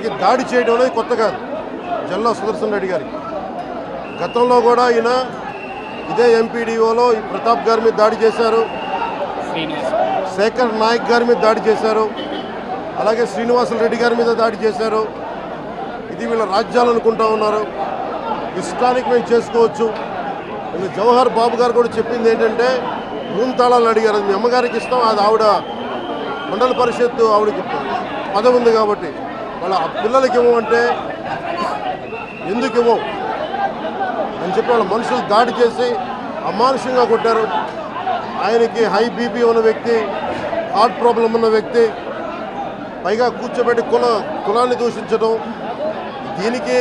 ఆయనకి దాడి చేయడం అనేది కొత్త కాదు. జల్లా సుదర్శన్ రెడ్డి గారికి. గతంలో కూడా ఈయన ఇదే ఎంపీడీఓలో ఈ ప్రతాప్ గారి మీద దాడి చేశారు. శేఖర్ నాయక్ గారి మీద దాడి చేశారు. అలాగే శ్రీనివాసులు రెడ్డి గారి మీద దాడి చేశారు. ఇది వీళ్ళ రాజ్యాలు అనుకుంటా ఉన్నారు. ఇష్టానికి మేము చేసుకోవచ్చు. జవహర్ బాబు గారు కూడా చెప్పింది ఏంటంటే రూమ్ తాళాలు అడిగారు. అది మీ అమ్మగారికి ఇస్తాం. అది ఆవిడ మండల పరిషత్తు ఆవిడకి పదవి ఉంది కాబట్టి. వాళ్ళ పిల్లలకి ఇవ్వమంటే ఎందుకు ఇవ్వం? అని చెప్పి వాళ్ళ మనుషులు దాడి చేసి అమానుషంగా కొట్టారు. ఆయనకి హై బీపీ ఉన్న వ్యక్తి హార్ట్ ప్రాబ్లం ఉన్న వ్యక్తి పైగా కూర్చోబెట్టి కుల కులాన్ని దూషించడం. దీనికి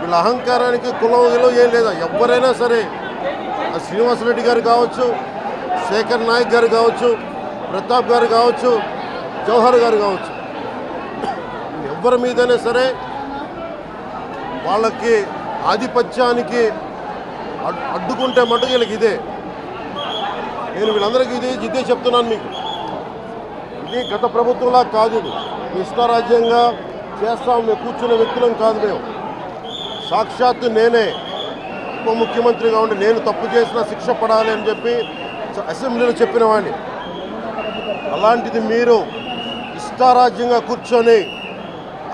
వీళ్ళ అహంకారానికి కులం విలువ ఏం లేదా? ఎవరైనా సరే ఆ శ్రీనివాసరెడ్డి గారు కావచ్చు శేఖర్ నాయక్ గారు కావచ్చు ప్రతాప్ గారు కావచ్చు జవహర్ గారు కావచ్చు ఎవరి మీదైనా సరే వాళ్ళకి ఆధిపత్యానికి అడ్డుకుంటే మటుకు వీళ్ళకి ఇదే. నేను వీళ్ళందరికీ ఇది ఇదే చెప్తున్నాను మీకు. ఇది గత ప్రభుత్వంలా కాదు ఇది. ఇష్టారాజ్యంగా చేస్తాం మేము కూర్చున్న వ్యక్తులం కాదు మేము. సాక్షాత్తు నేనే ఉప ముఖ్యమంత్రిగా ఉండి నేను తప్పు చేసిన శిక్ష పడాలి అని చెప్పి అసెంబ్లీలో చెప్పిన వాడిని. అలాంటిది మీరు ఇష్టారాజ్యంగా కూర్చొని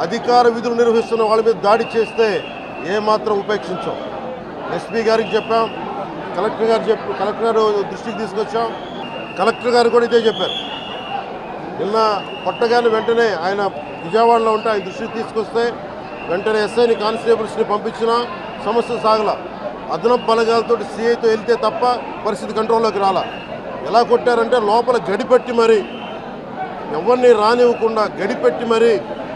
అధికార విధులు నిర్వహిస్తున్న వాళ్ళ మీద దాడి చేస్తే ఏమాత్రం ఉపేక్షించాం. ఎస్పీ గారికి చెప్పాం కలెక్టర్ గారు చెప్పి కలెక్టర్ గారు దృష్టికి తీసుకొచ్చాం. కలెక్టర్ గారు కూడా ఇదే చెప్పారు. నిన్న కొట్టగానే వెంటనే ఆయన విజయవాడలో ఉంటే ఆయన దృష్టికి తీసుకొస్తే వెంటనే ఎస్ఐని కానిస్టేబుల్స్ని పంపించిన సమస్య సాగల. అదనపు బలగాలతో సిఐతో వెళ్తే తప్ప పరిస్థితి కంట్రోల్లోకి రాలా. ఎలా కొట్టారంటే లోపల గడిపెట్టి మరి ఎవరిని రానివ్వకుండా గడిపెట్టి మరి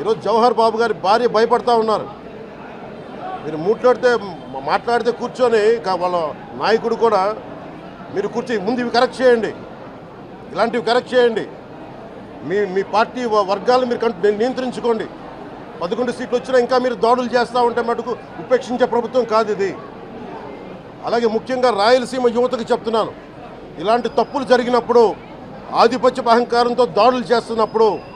ఈరోజు జవహర్ బాబు గారి భార్య భయపడతా ఉన్నారు. మీరు మూట్లాడితే మాట్లాడితే కూర్చొని వాళ్ళ నాయకుడు కూడా మీరు కూర్చొని ముందు ఇవి కరెక్ట్ చేయండి. ఇలాంటివి కరెక్ట్ చేయండి. మీ మీ పార్టీ వర్గాలు మీరు కంట్- నియంత్రించుకోండి. పదకొండు సీట్లు వచ్చినా ఇంకా మీరు దాడులు చేస్తూ ఉంటే మటుకు ఉపేక్షించే ప్రభుత్వం కాదు ఇది. అలాగే ముఖ్యంగా రాయలసీమ యువతకు చెప్తున్నాను. ఇలాంటి తప్పులు జరిగినప్పుడు ఆధిపత్య అహంకారంతో దాడులు చేస్తున్నప్పుడు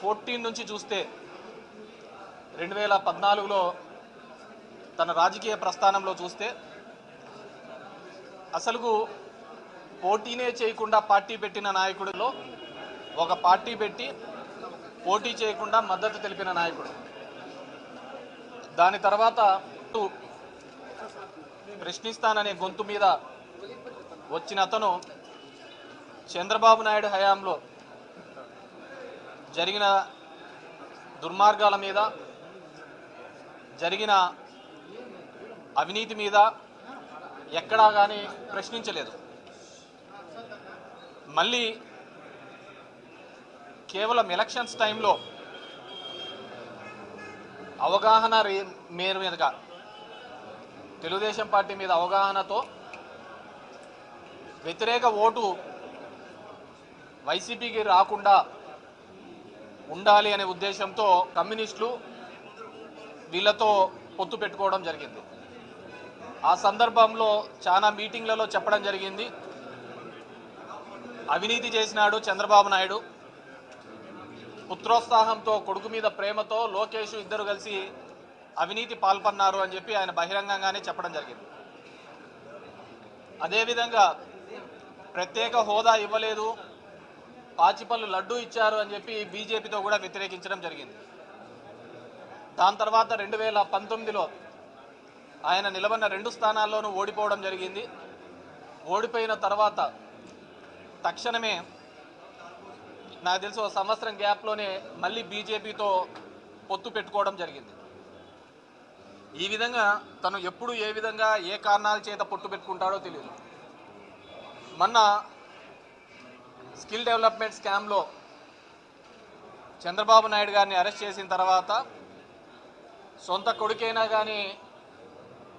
ఫోర్టీన్ నుంచి చూస్తే రెండు వేల పద్నాలుగులో తన రాజకీయ ప్రస్థానంలో చూస్తే అసలుకు పోటీనే చేయకుండా పార్టీ పెట్టిన నాయకుడిలో ఒక పార్టీ పెట్టి పోటీ చేయకుండా మద్దతు తెలిపిన నాయకుడు. దాని తర్వాత ప్రశ్నిస్తాననే గొంతు మీద వచ్చిన అతను చంద్రబాబు నాయుడు హయాంలో జరిగిన దుర్మార్గాల మీద జరిగిన అవినీతి మీద ఎక్కడా కానీ ప్రశ్నించలేదు. మళ్ళీ కేవలం ఎలక్షన్స్ టైంలో అవగాహన రే మేర మీదుగా తెలుగుదేశం పార్టీ మీద అవగాహనతో వ్యతిరేక ఓటు వైసీపీకి రాకుండా ఉండాలి అనే ఉద్దేశంతో కమ్యూనిస్టులు వీళ్ళతో పొత్తు పెట్టుకోవడం జరిగింది. ఆ సందర్భంలో చాలా మీటింగ్లలో చెప్పడం జరిగింది. అవినీతి చేసినాడు చంద్రబాబు నాయుడు. పుత్రోత్సాహంతో కొడుకు మీద ప్రేమతో లోకేష్ ఇద్దరు కలిసి అవినీతి పాల్పన్నారు అని చెప్పి ఆయన బహిరంగంగానే చెప్పడం జరిగింది. అదేవిధంగా ప్రత్యేక హోదా ఇవ్వలేదు. పాచిపల్లి లడ్డూ ఇచ్చారు అని చెప్పి బీజేపీతో కూడా వ్యతిరేకించడం జరిగింది. దాని తర్వాత రెండు వేల పంతొమ్మిదిలో ఆయన నిలబడిన రెండు స్థానాల్లోనూ ఓడిపోవడం జరిగింది. ఓడిపోయిన తర్వాత తక్షణమే నాకు తెలిసి ఒక సంవత్సరం గ్యాప్లోనే మళ్ళీ బీజేపీతో పొత్తు పెట్టుకోవడం జరిగింది. ఈ విధంగా తను ఎప్పుడు ఏ విధంగా ఏ కారణాల చేత పొత్తు పెట్టుకుంటాడో తెలియదు మొన్న స్కిల్ డెవలప్మెంట్ స్కామ్లో చంద్రబాబు నాయుడు గారిని అరెస్ట్ చేసిన తర్వాత సొంత కొడుకైనా కానీ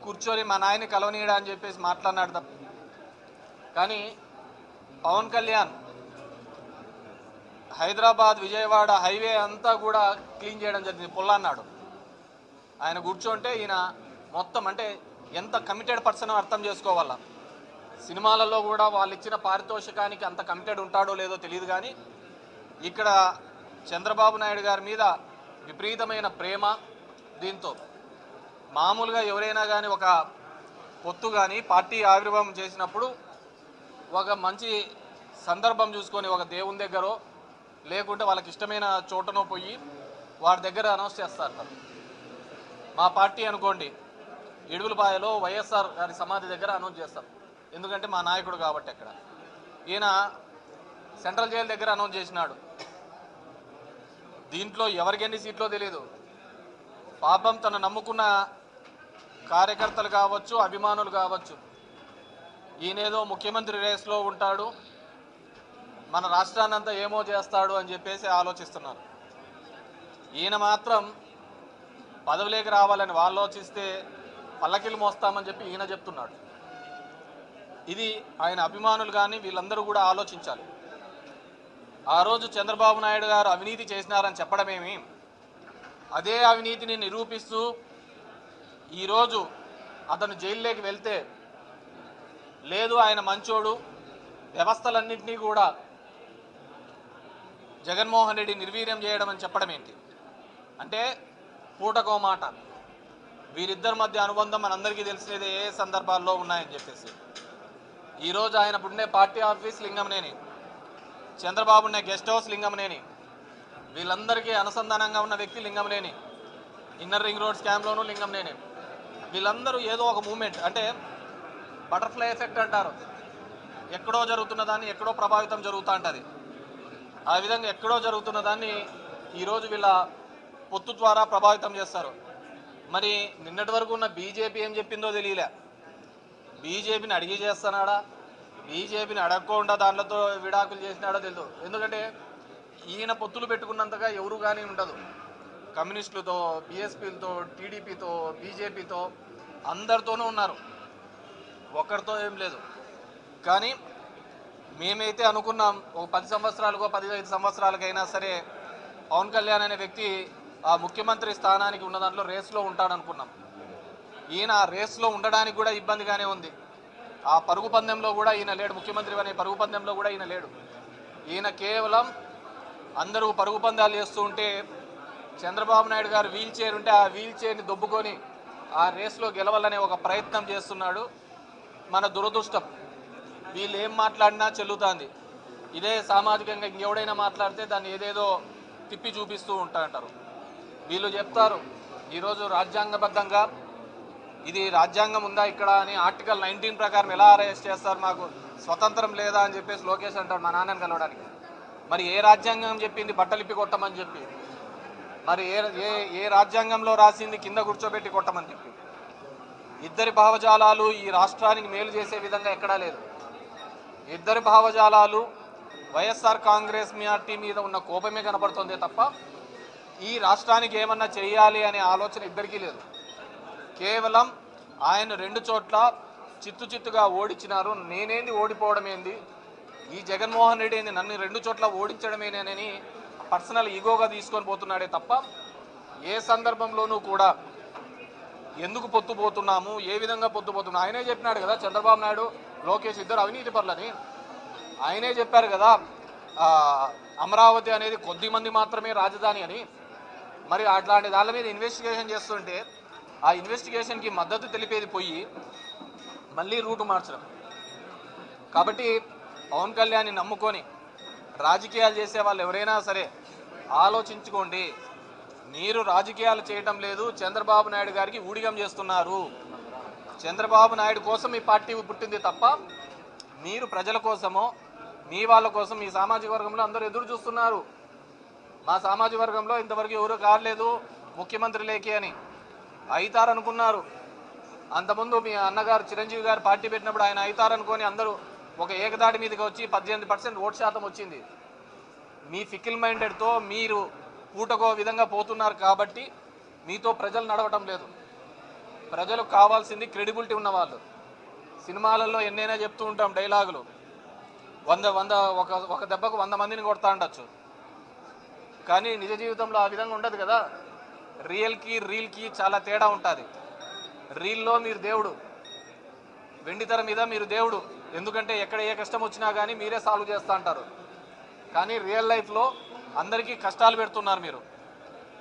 కూర్చొని మా నాయన్ని కలవనీయడా అని చెప్పేసి మాట్లాడినాడు తప్ప. కానీ పవన్ కళ్యాణ్ హైదరాబాద్ విజయవాడ హైవే అంతా కూడా క్లీన్ చేయడం జరిగింది పొల్లన్నాడు ఆయన కూర్చుంటే ఈయన మొత్తం అంటే ఎంత కమిటెడ్ పర్సన్ అర్థం చేసుకోవాలా? సినిమాలలో కూడా వాళ్ళు ఇచ్చిన పారితోషికానికి అంత కమిటెడ్ ఉంటాడో లేదో తెలియదు కానీ ఇక్కడ చంద్రబాబు నాయుడు గారి మీద విపరీతమైన ప్రేమ దీంతో మామూలుగా ఎవరైనా కానీ ఒక పొత్తు కానీ పార్టీ ఆవిర్భావం చేసినప్పుడు ఒక మంచి సందర్భం చూసుకొని ఒక దేవుని దగ్గరో లేకుంటే వాళ్ళకి ఇష్టమైన చోటనో పోయి వారి దగ్గర అనౌన్స్ చేస్తారు తను. మా పార్టీ అనుకోండి ఇడుగులపాయలో వైఎస్ఆర్ గారి సమాధి దగ్గర అనౌన్స్ చేస్తారు ఎందుకంటే మా నాయకుడు కాబట్టి అక్కడ. ఈయన సెంట్రల్ జైలు దగ్గర అనౌన్స్ చేసినాడు. దీంట్లో ఎవరికి ఎన్ని సీట్లో తెలియదు పాపం తను నమ్ముకున్న కార్యకర్తలు కావచ్చు అభిమానులు కావచ్చు. ఈయనేదో ముఖ్యమంత్రి రేస్లో ఉంటాడు. మన రాష్ట్రాన్నంతా ఏమో చేస్తాడు అని చెప్పేసి ఆలోచిస్తున్నారు. ఈయన మాత్రం పదవిలోకి రావాలని వాళ్ళు ఆలోచిస్తే పల్లకిలు మోస్తామని చెప్పి ఈయన చెప్తున్నాడు. ఇది ఆయన అభిమానులు కానీ వీళ్ళందరూ కూడా ఆలోచించాలి. ఆ రోజు చంద్రబాబు నాయుడు గారు అవినీతి చేసినారని చెప్పడమేమి? అదే అవినీతిని నిరూపిస్తూ ఈరోజు అతను జైల్లోకి వెళ్తే లేదు ఆయన మంచోడు. వ్యవస్థలన్నింటినీ కూడా జగన్మోహన్ రెడ్డి నిర్వీర్యం చేయడం అని చెప్పడం ఏంటి? అంటే పూటకో మాట. వీరిద్దరి మధ్య అనుబంధం మనందరికీ తెలిసినది ఏ సందర్భాల్లో ఉన్నాయని చెప్పేసి. ఈరోజు ఆయన పుట్టిన పార్టీ ఆఫీస్ లింగంనేని చంద్రబాబునే గెస్ట్ హౌస్ లింగంనేని వీళ్ళందరికీ అనుసంధానంగా ఉన్న వ్యక్తి లింగంనేని ఇన్నర్ రింగ్ రోడ్ స్కామ్లోనూ లింగంనేని వీళ్ళందరూ ఏదో ఒక మూమెంట్ అంటే బటర్ఫ్లై ఎఫెక్ట్ అంటారు. ఎక్కడో జరుగుతున్న దాన్ని ఎక్కడో ప్రభావితం జరుగుతూ ఉంటుంది ఆ విధంగా ఎక్కడో జరుగుతున్న దాన్ని ఈరోజు వీళ్ళ పొత్తు ద్వారా ప్రభావితం చేస్తారు. మరి నిన్నటి వరకు ఉన్న బీజేపీ ఏం చెప్పిందో తెలియలే. బీజేపీని అడిగి చేస్తున్నాడా? బీజేపీని అడగకుండా దాంట్లో విడాకులు చేసినాడో తెలియదు ఎందుకంటే ఈయన పొత్తులు పెట్టుకున్నంతగా ఎవరు కానీ ఉండదు. కమ్యూనిస్టులతో బీఎస్పీలతో టీడీపీతో బీజేపీతో అందరితోనూ ఉన్నారు. ఒక్కరితో ఏం లేదు. కానీ మేమైతే అనుకున్నాం ఒక పది సంవత్సరాలకో పదిహేను సంవత్సరాలకైనా సరే పవన్ కళ్యాణ్ అనే వ్యక్తి ఆ ముఖ్యమంత్రి స్థానానికి ఉన్న దాంట్లో రేస్లో ఉంటాడనుకున్నాం. ఈయన ఆ రేస్లో ఉండడానికి కూడా ఇబ్బందిగానే ఉంది. ఆ పరుగు పందెంలో కూడా ఈయన లేడు. ముఖ్యమంత్రి అనే పరుగు పందెంలో కూడా ఈయన లేడు. ఈయన కేవలం అందరూ పరుగు పందాలు చేస్తూ ఉంటే చంద్రబాబు నాయుడు గారు వీల్ చైర్ ఉంటే ఆ వీల్ చైర్ని దొబ్బుకొని ఆ రేస్లో గెలవాలనే ఒక ప్రయత్నం చేస్తున్నాడు మన దురదృష్టం. వీళ్ళు ఏం మాట్లాడినా చెల్లుతుంది. ఇదే సామాజికంగా ఇంకెవడైనా మాట్లాడితే దాన్ని ఏదేదో తిప్పి చూపిస్తూ ఉంటా అంటారు. వీళ్ళు చెప్తారు ఈరోజు రాజ్యాంగబద్ధంగా ఇది రాజ్యాంగం ఉందా ఇక్కడ అని ఆర్టికల్ నైన్టీన్ ప్రకారం ఎలా అరెస్ట్ చేస్తారు మాకు స్వతంత్రం లేదా అని చెప్పేసి లోకేష్ అంటాడు మా నాన్నని కలవడానికి. మరి ఏ రాజ్యాంగం చెప్పింది? బట్టలిప్పి కొట్టమని చెప్పి. మరి ఏ ఏ ఏ రాజ్యాంగంలో రాసింది? కింద కూర్చోబెట్టి కొట్టమని చెప్పి. ఇద్దరి భావజాలాలు ఈ రాష్ట్రానికి మేలు చేసే విధంగా ఎక్కడా లేదు. ఇద్దరి భావజాలాలు వైఎస్ఆర్ కాంగ్రెస్ పార్టీ మీద ఉన్న కోపమే కనపడుతుంది తప్ప ఈ రాష్ట్రానికి ఏమన్నా చేయాలి అనే ఆలోచన ఇద్దరికీ లేదు. కేవలం ఆయన రెండు చోట్ల చిత్తు చిత్తుగా ఓడించినారు నేనేంది ఓడిపోవడం ఏంది? ఈ జగన్మోహన్ రెడ్డి ఏంది? నన్ను రెండు చోట్ల ఓడించడమేనేనని పర్సనల్ ఈగోగా తీసుకొని పోతున్నాడే తప్ప ఏ సందర్భంలోనూ కూడా ఎందుకు పొత్తుపోతున్నాము ఏ విధంగా పొత్తుపోతున్నాము ఆయనే చెప్పినాడు కదా చంద్రబాబు నాయుడు లోకేష్ ఇద్దరు అవినీతి పరులని. ఆయనే చెప్పారు కదా అమరావతి అనేది కొద్ది మంది మాత్రమే రాజధాని అని. మరి అట్లాంటి దాని మీద ఇన్వెస్టిగేషన్ చేస్తుంటే ఆ ఇన్వెస్టిగేషన్కి మద్దతు తెలిపేది పోయి మళ్ళీ రూటు మార్చడం. కాబట్టి పవన్ కళ్యాణ్ని నమ్ముకొని రాజకీయాలు చేసే వాళ్ళు ఎవరైనా సరే ఆలోచించుకోండి. మీరు రాజకీయాలు చేయటం లేదు. చంద్రబాబు నాయుడు గారికి ఊడిగం చేస్తున్నారు. చంద్రబాబు నాయుడు కోసం ఈ పార్టీ పుట్టింది తప్ప మీరు ప్రజల కోసమో మీ వాళ్ళ కోసం ఈ సామాజిక వర్గంలో అందరూ ఎదురు చూస్తున్నారు. మా సామాజిక వర్గంలో ఇంతవరకు ఎవరు కాలేదు ముఖ్యమంత్రి లేకి అని. అవుతారనుకున్నారు అంతకుముందు మీ అన్నగారు చిరంజీవి గారు పార్టీ పెట్టినప్పుడు ఆయన అవుతారనుకొని అందరూ ఒక ఏకదాటి మీదకి వచ్చి పద్దెనిమిది పర్సెంట్ ఓటు శాతం వచ్చింది. మీ ఫికిల్ మైండెడ్తో మీరు పూటకో విధంగా పోతున్నారు కాబట్టి మీతో ప్రజలు నడవటం లేదు. ప్రజలకు కావాల్సింది క్రెడిబిలిటీ ఉన్నవాళ్ళు. సినిమాలలో ఎన్నైనా చెప్తూ ఉంటాం డైలాగులు. వంద వంద ఒక ఒక దెబ్బకు వంద మందిని కొడతా ఉండొచ్చు. కానీ నిజ జీవితంలో ఆ విధంగా ఉండదు కదా. రియల్కి రీల్కి చాలా తేడా ఉంటుంది. రీల్లో మీరు దేవుడు. వెండితెర మీద మీరు దేవుడు. ఎందుకంటే ఎక్కడ ఏ కష్టం వచ్చినా కానీ మీరే సాల్వ్ చేస్తూ అంటారు. కానీ రియల్ లైఫ్లో అందరికీ కష్టాలు పెడుతున్నారు మీరు.